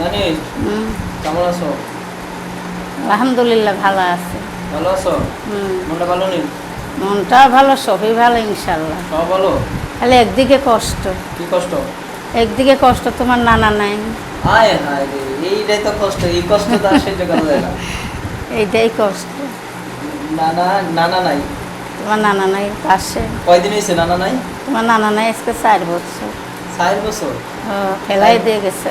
হুম, কেমন আছো? আলহামদুলিল্লাহ ভালো আছে। ভালো আছো? মনটা ভালো নেই? মনটা ভালো সবই ভালো ইনশাল্লাহ সব ভালো? খালি একদিকে কষ্ট। কি কষ্ট? একদিকে কষ্ট তোমার নানা নাই। হায় রে এইটাই তো কষ্ট এই কষ্ট তো আর সহ্য করা যায় না। এইটাই কষ্ট। নানা নানা নাই? তোমার নানা নাই পাশে। কয়দিন হয়েছে নানা নাই? তোমার নানা নাই আজকে চার বছর। চার বছর? ও, ফেলাই দিয়ে গেছে।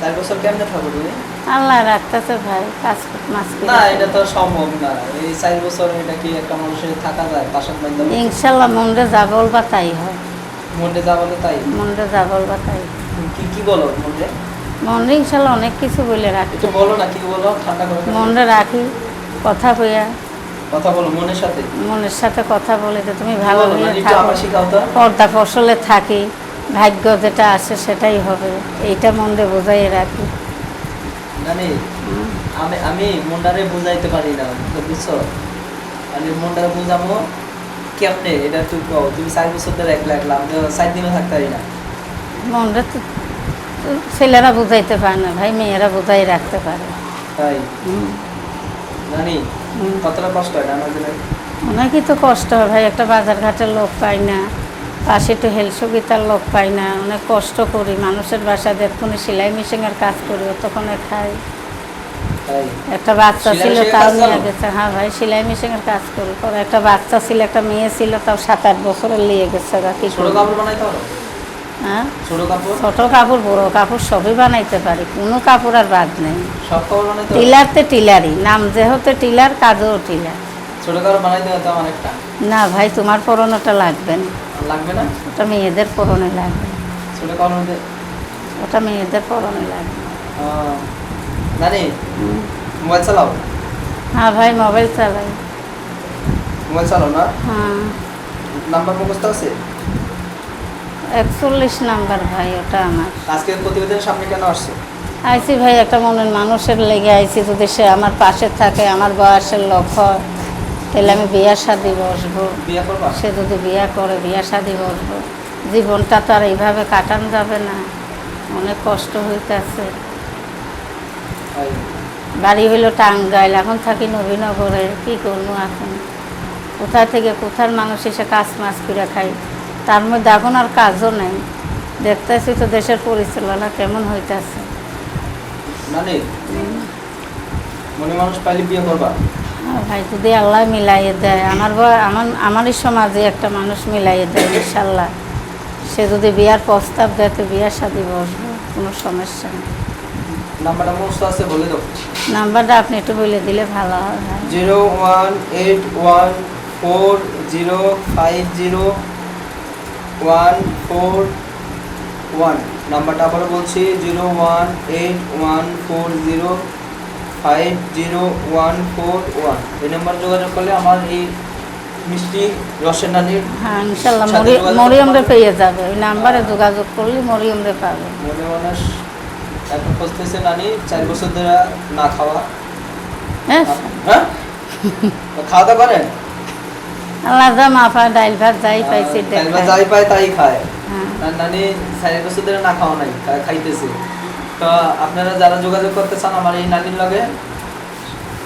চার বছর কেমনে থাকো তুমি? আল্লাহ রাখতেছে ভাই কাজ মাছ না এটা তো সম্ভব না। এই চার বছর এটা কি একটা মানুষের থাকা যায় মাধ্যমে? ইনশাল্লাহ যা বলবা তাই হয়। যা বলে তাই? মনরে যা বলবা তাই। কি কি বলো মনে মনরে ইনশাল্লাহ অনেক কিছু বলে রাখি। একটু বলো না কি বলো? ঠান্ডা করে রাখি কথা কইয়া। কথা বলো মনের সাথে। মনের সাথে কথা বলে যে তুমি ভালো পর্দা ফসলে থাকি। ভাগ্য যেটা আসে সেটাই হবে। এইটা মনে বোঝাই রাখি। আমি আমি মনটারে বুঝাইতে পারি না বুঝছ? আমি মনটারে বুঝাবো কেমনে? এটা তুই কও তুমি চার বছর ধরে একলা একলা আমি চার দিনও থাকতে পারি না। মনটা তো ছেলেরা বুঝাইতে পারে না ভাই মেয়েরা বুঝাই রাখতে পারে। তাই? জানি। কতটা কষ্ট হয় না অনেকই তো কষ্ট হয় ভাই একটা বাজার ঘাটের লোক পাই না। পাশে একটু হেলসুগিতার লোক পাই না অনেক কষ্ট করি। মানুষের বাসা দেখুন সেলাই মেশিনের কাজ করি তখন খাই। একটা বাচ্চা ছিল তাও নিয়ে গেছে। হ্যাঁ ভাই সেলাই মেশিনের কাজ করি। পরে একটা বাচ্চা ছিল একটা মেয়ে ছিল তাও সাত আট বছরের নিয়ে গেছে কি ছোট কাপড় হ্যাঁ? ছোট কাপড়? বড় কাপড় সবই বানাইতে পারি। কোনো কাপড় আর বাদ নেই। পারো টিলারতে টিলারই। নাম যেহেতু টিলার কাজও টিলার। ছোট কাপড় বানাইতে না ভাই তোমার পরনোটা লাগবে না। লাগবে না? ওটা মেয়েদের পরনে লাগবে। ওটা মেয়েদের পরনে লাগবে। হুম। মোবাইল চালাও? হ্যাঁ ভাই মোবাইল চালাই। মোবাইল চালাও না? হ্যাঁ। নাম্বার মুখস্থ আছে? একচল্লিশ নাম্বার ভাই ওটা আমার। আজকে প্রতিবেদনের সামনে কেন আসছে? আইসি ভাই একটা মনের মানুষের লেগে আইসি। যদি সে আমার পাশে থাকে আমার বয়সের লক্ষ্য হয় তাহলে আমি বিয়া শাদি বসবো। সে যদি বিয়া করে বিয়া শাদি বসবো। জীবনটা তো আর এইভাবে কাটানো যাবে না। অনেক কষ্ট হইতেছে। বাড়ি হইল টাঙ্গাইল এখন থাকি নবীনগরে। কি করব এখন? কোথা থেকে কোথার মানুষ এসে কাজ মাছ করে খাই তার মধ্যে এখন আর কাজও নেই। দেখতেছি তো দেশের পরিচালনা কেমন হইতেছে। মানে? মনে মানুষ পাইলে বিয়ে করবা? ভাই যদি আল্লাহ মিলাইয়ে দেয় আমার আমার আমারই সমাজে একটা মানুষ মিলাইয়ে দেয় ইনশাল্লাহ সে যদি বিয়ার প্রস্তাব দেয় তো বিয়ার সাথে বসবো কোনো সমস্যা নেই। নাম্বারটা আপনি একটু বলে দিলে ভালো হয় zero one eight one four zero five zero one four one. নাম্বারটা আবার বলছি zero one eight one four zero five zero one four one এই নাম্বার যোগাযোগ করলে আমার এই মিষ্টি রসের নানির হ্যাঁ ইনশাল্লাহ মরিয়মরে পেয়ে যাবে। ওই নাম্বারে যোগাযোগ করলে মরিয়মরে পাবে। মনে মানুষ এখন খুঁজতেছে নানি চার বছর ধরে না খাওয়া। হ্যাঁ? হ্যাঁ? খাওয়া দাওয়া করেন? আল্লাহ যা মাফা ডাইল ভাত যাই পাইছি তাইলে দেখা যাই পায় তাই খায়। হ্যাঁ। নানি চার বছর ধরে না খাওয়া নাই খাইতেছে। তো আপনারা যারা যোগাযোগ করতে চান আমার এই নানির লগে,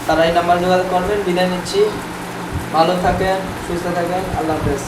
তারা এই নাম্বার যোগাযোগ করবেন। বিদায় নিচ্ছি। ভালো থাকেন, সুস্থ থাকেন। আল্লাহ হাফেজ।